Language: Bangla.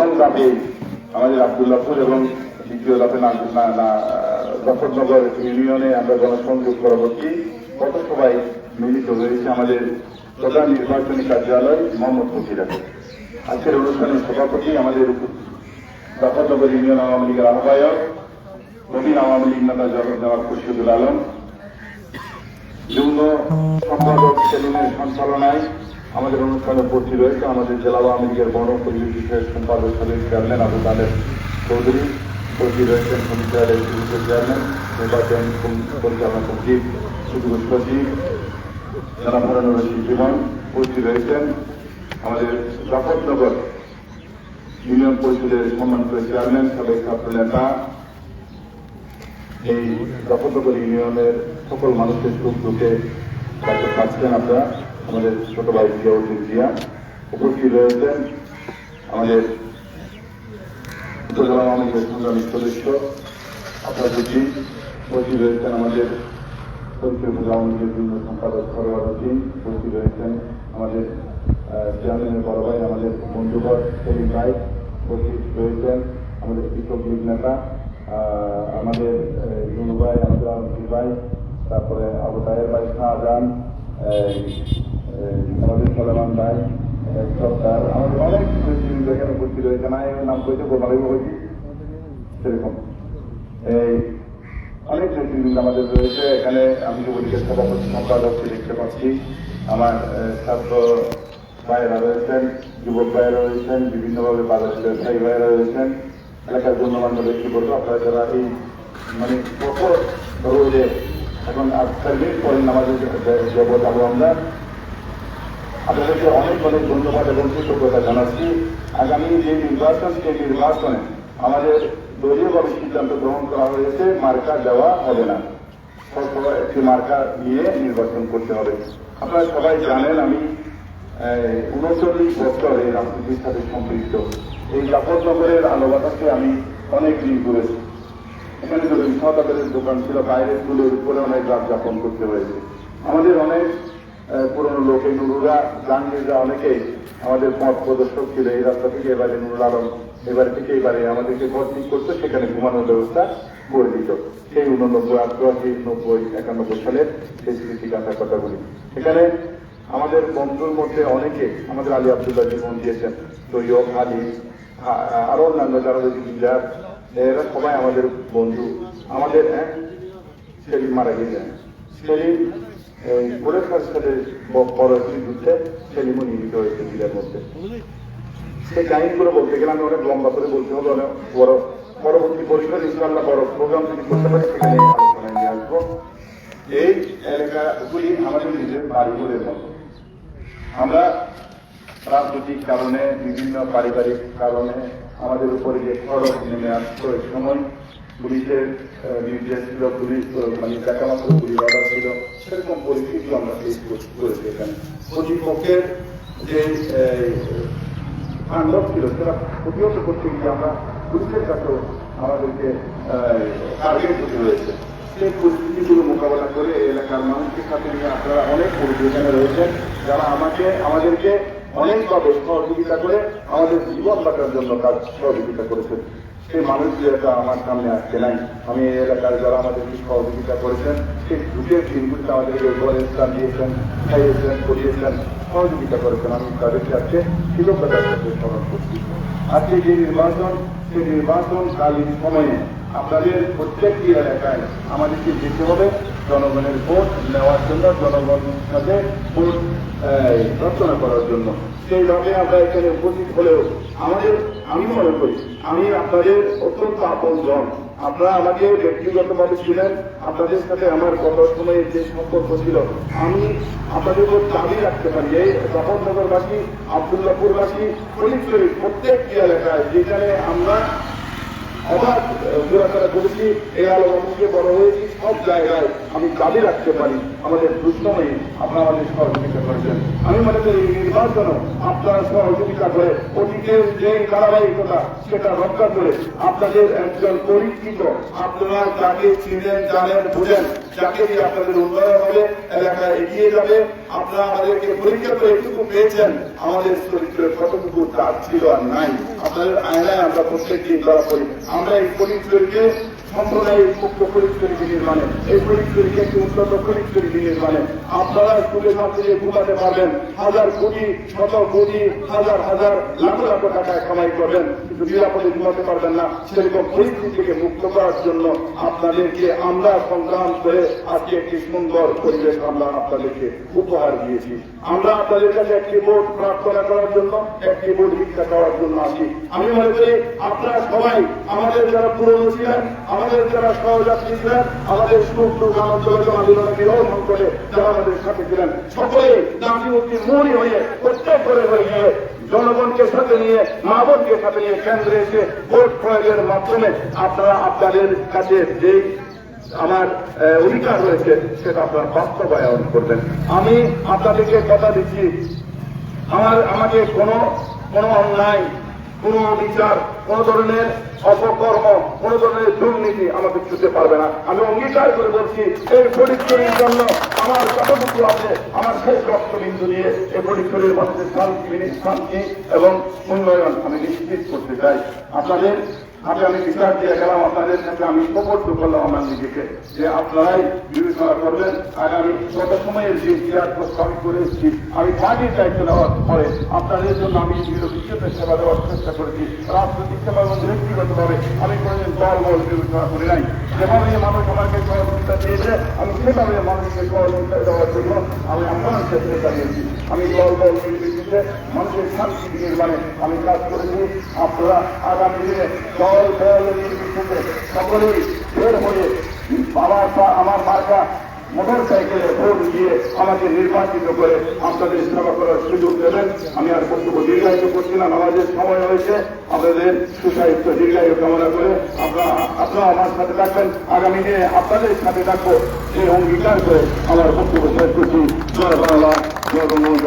প্রথম আমাদের আবদুল্লাপুর এবং দ্বিতীয় না জফরনগর ইউনিয়নে আমরা গণসংযোগ পরবর্তী কত সবাই মিলিত হয়েছে আমাদের প্রধান নির্বাচনী কার্যালয় মোহাম্মদ ফকিরাতে আজকের অনুষ্ঠানের সভাপতি আমাদের জফরনগর ইউনিয়ন আওয়ামী লীগের আহ্বায়ক, নবীন আওয়ামী লীগ নেতা জনাব খুরশিদুল আলম, যুগ্ম সম্পাদক সেলুনের সঞ্চালনায় আমাদের অনুষ্ঠানে উপস্থিত রয়েছে। আমাদের জেলা আওয়ামী লীগের বন পরিবেশ বিষয়ক সম্পাদক সদস্য চেয়ারম্যান আবু তালেব চৌধুরী উপস্থিত রয়েছেন এক্সিকিউটিভ চেয়ারম্যান, নির্বাচন পরিচালনা সচিব সচিব সচিব, জনাব হারানুর রশিদ জীবন উপস্থিত রয়েছেন। আমাদের জাফরনগর ইউনিয়ন পরিষদের সম্মানিত চেয়ারম্যান সাবেক ছাত্র নেতা। এই দফতগর ইউনিয়নের সকল মানুষের সুখ দুঃখে পাচ্ছেন আপনারা। আমাদের ছোট ভাই জিয়াউদ্দিন জিয়া, উপস্থিত রয়েছেন আমাদের উপজেলা লীগের সংগ্রামী সদস্য আপনার বুঝি উপস্থিত রয়েছেন আমাদের পরিচয় উপজেলা লীগের যুগ্ম সম্পাদক সরোয়ার হোসেন উপস্থিত রয়েছেন আমাদের চেয়ারম্যানের বড় ভাই আমাদের বন্ধুবর সেলিম ভাই, উপস্থিত রয়েছেন আমাদের কৃষক লীগ নেতা আমাদের জুনু ভাই আমাদের ভাই, তারপরে আবু তাহের ভাই শাহজাহান আমাদের সলেমান ভাই সরকার আমাদের অনেক এখানে উপস্থিত রয়েছে না এর নাম কইতে বোমালিও হয়েছি সেরকম। এই অনেক নেতৃবৃন্দ আমাদের রয়েছে, এখানে আমি যুবলীগের সভাপতি দেখতে পাচ্ছি। আমার ছাত্র ভাইয়েরা রয়েছেন, যুবক ভাইয়েরা রয়েছেন, বিভিন্নভাবে বাজার ব্যবসায়ী ভাইয়েরা রয়েছেন। এলাকার গণ্যমান্য ব্যক্তিবর্গ, আপনারা যারা এই মানে কত রোদে এখন সার্ভিস করেন আমাদের জগৎ যাব আমরা আপনাদেরকে অনেক অনেক ধন্যবাদ এবং কৃতজ্ঞতা জানাচ্ছি। আগামী যে নির্বাচন, সেই নির্বাচনে আমাদের দলীয়ভাবে সিদ্ধান্ত গ্রহণ করা হয়েছে, মার্কা দেওয়া হবে না। একটি মার্কা নিয়ে নির্বাচন করতে হবে। আপনারা সবাই জানেন আমি উনচল্লিশ বছর এই রাজনীতির সাথে সম্পৃক্ত। এই জাফরনগরের আলো বাতাসে আমি অনেক দিন ঘুরেছি। এখানে তো রিক্সাওয়ালাদের দোকান ছিল, বাইরের তুলোর উপরে অনেক রাত যাপন করতে হয়েছে। আমাদের অনেক পুরনো লোক এই নুরুরা জাহাঙ্গীররা অনেকেই আমাদের পথ প্রদর্শক ছিল। এই রাস্তা থেকে এবারে নুরুল আলম এবারে থেকে এবারে আমাদেরকে ঘর ঠিক করতো সেখানে ঘুমানোর ব্যবস্থা করে দিত। সেই উননব্বই আটশি নব্বই একানব্বই সালের সেই স্মৃতিকান্তার কথাগুলি। এখানে আমাদের বন্ধুর মধ্যে অনেকে আমাদের আলী আবদুল্লাহ জীবন দিয়েছেন তৈয়ব আলী আরও অন্যান্য যারা রয়েছে বিজার এরা সবাই আমাদের বন্ধু। আমাদের হ্যাঁ, সেলিম মারা গিয়েছেন। সেলিম ব- বড় একটি যুদ্ধে সেলিমও নিহত হয়েছে বিলের মধ্যে। সেই কাহিনীগুলো বলতে গেলে আমি অনেক লম্বা করে বলতে হবে, অনেক বড় পরবর্তী পরিসরে ইনশাল্লাহ বড় প্রোগ্রাম যদি করতে পারি, সেখানে আলোচনায় নিয়ে আসব। এই এলাকাগুলি আমাদের নিজের বাড়িগুলোর মতো। আমরা রাজনৈতিক কারণে, বিভিন্ন পারিবারিক কারণে আমাদের উপরে যে খরচ নেমে আসতো সময় পুলিশের নির্দেশ ছিল, পুলিশ মানে দেখা পুলিশ অর্ডার সেরকম পরিস্থিতি আমরা ফেস করেছি এখানে। প্রতিপক্ষের যে আন্দোলন ছিল, সেটা প্রতিহত করতে গিয়ে আমরা পুলিশের কাছেও আমাদেরকে টার্গেট হতে হয়েছে। সেই পরিস্থিতিগুলো মোকাবেলা করে এলাকার মানুষের সাথে নিয়ে আপনারা অনেক এখানে রয়েছেন, যারা আমাকে, আমাদেরকে অনেকভাবে সহযোগিতা করে আমাদের জীবন বাঁচার জন্য কাজ সহযোগিতা করেছেন। সেই মানুষগুলো আমার সামনে আসছে নাই। আমি এই এলাকার যারা আমাদেরকে সহযোগিতা করেছেন সেই দুটের দিনগুলিতে আমাদেরকে স্থান দিয়েছেন, খাইয়েছেন করিয়েছেন সহযোগিতা করেছেন। আমি তাদেরকে আজকে কৃতজ্ঞতার সাথে স্মরণ করছি। আজকে যে নির্বাচন সেই নির্বাচনকালীন সময়ে আপনাদের প্রত্যেকটি এলাকায় আমাদেরকে যেতে হবে। জনগণের ভোট নেওয়ার জন্য জনগণের সাথে ভোট রচনা করার জন্য। সেইভাবে আমরা এখানে উপস্থিত হলেও আমাদের আমি মনে করি আমি আপনাদের অত্যন্ত আপন জন। আপনারা আমাকে ব্যক্তিগতভাবে ছিলেন, আপনাদের সাথে আমার গত সময়ে যে সম্পর্ক ছিল, আমি আপনাদের উপর দাবি রাখতে পারি। এই জগন্নগরবাসী আবদুল্লাপুরবাসী ফরিদপুরের প্রত্যেকটি এলাকায়, যেখানে আমরা অবাধ ঘোরাফেরা করেছি এই আলোকে বড় হয়েছি সব জায়গায় আমি দাবি রাখতে পারি, আমাদের দুঃসময়ে আপনারা আমাদের সহযোগিতা করেছেন। আমি মনে করি নির্বাচন আপনারা সহযোগিতা করে অতীতের যে ধারাবাহিকতা সেটা রক্ষা করে আপনাদের একজন পরিচিত আপনারা যাকে চিনেন, জানেন, বুঝেন যাকে দিয়ে আপনাদের উন্নয়ন হবে এলাকা এগিয়ে যাবে। আপনারা আমাদেরকে পরীক্ষা করে এটুকু পেয়েছেন। আমাদের চরিত্রে কতটুকু তার ছিল আর নাই। আপনাদের আয়নায় আমরা প্রত্যেক দিন ধরা করি আমরা এই পরিচয়কে সম্প্রদায়ের মুক্ত পরিচয় নির্মাণে, এই পরিচয়কে একটি উন্নত পরিচয় নির্মাণে আপনারা স্কুলের মাধ্যমে ঘুমাতে পারবেন, হাজার কোটি, শত কোটি, হাজার হাজার লাখ লাখ টাকায় কামাই করবেন, কিন্তু নিরাপদে ঘুমাতে পারবেন না। সেরকম পরিস্থিতি মুক্ত করার জন্য আপনাদেরকে আমরা সংগ্রাম করে আজকে একটি সুন্দর পরিবেশ আমরা আপনাদেরকে উপহার দিয়েছি। আমরা আপনাদের কাছে একটি ভোট প্রার্থনা করার জন্য, একটি ভোট ভিক্ষা করার জন্য আসি। আমি মনে করি আপনারা সবাই আমাদের যারা পুরনো ছিলেন আমাদের যারা সহযাত্রী ছিলেন, আমাদের সুখ দুঃখ আনন্দ বেদনা করে যারা আমাদের সাথে ছিলেন সকলে অব্দি মরি হয়ে প্রত্যেক করে হয়ে গিয়ে জনগণকে সাথে নিয়ে, মা বোনকে সাথে নিয়ে কেন্দ্রে এসে ভোট প্রয়োগের মাধ্যমে আপনারা আপনাদের কাছে যেই আমার অধিকার রয়েছে, সেটা আপনারা বাস্তবায়ন করবেন। আমি আপনাদেরকে কথা দিচ্ছি, আমার, আমাকে কোনো কোনো অন্যায়, কোনো বিচার কোন ধরনের অপকর্ম, কোন ধরনের দুর্নীতি আমাকে ছুতে পারবে না। আমি অঙ্গীকার করে বলছি, এই পরিচয়ের জন্য আমার কতটুকু আছে, আমার শেষ রক্তবিন্দু দিয়ে এই পরিচয়ের মধ্যে শান্তি শান্তি এবং উন্নয়ন আমি নিশ্চিত করতে চাই। আপনাদের হাতে আমি বিচার দিয়ে গেলাম, আপনাদের সাথে আমি প্রবর্ত করলাম আমার নিজেকে, যে আপনারাই বিবেচনা করবেন। আগামী গত সময়ের যে বিচার প্রস্তাব করে এসেছি আমি পার্টির দায়িত্ব নেওয়ার পরে আপনাদের জন্য আমি বিশেষ সেবা দেওয়ার চেষ্টা করেছি। রাজনৈতিক সেবা এবং ব্যক্তিগতভাবে আমি কোনোদিন দল বল বিবেচনা করি নাই। যেভাবে মানুষ আমাকে সহযোগিতা দিয়েছে, আমি সেভাবে মানুষকে সহযোগিতা দেওয়ার জন্য আমি আপনার ক্ষেত্রে দাঁড়িয়েছি। আমি দল বল নির্বিশেষে মানুষের শান্তি নির্মাণে আমি কাজ করেছি। আপনারা আগামী দিনে দল বল নির্বিশেষে সকলেই বের হয়ে বাবার পা- আমার মার্কা মোটর সাইকেলে ভোট দিয়ে আমাকে নির্বাচিত করে আপনাদের সেবা করার সুযোগ দেবেন। আমি আর বক্তব্য দীর্ঘায়িত করছিলাম আমাদের সময় হয়েছে। আপনাদের সুসাহিত্য দীর্ঘায়ু কামনা করে আপনারা আপনারা আমার সাথে থাকবেন। আগামী দিনে আপনাদের সাথে থাকব। সেই অঙ্গীকার করে আমার বক্তব্য শেষ করছি। জয় বাংলা, জয় বঙ্গবন্ধু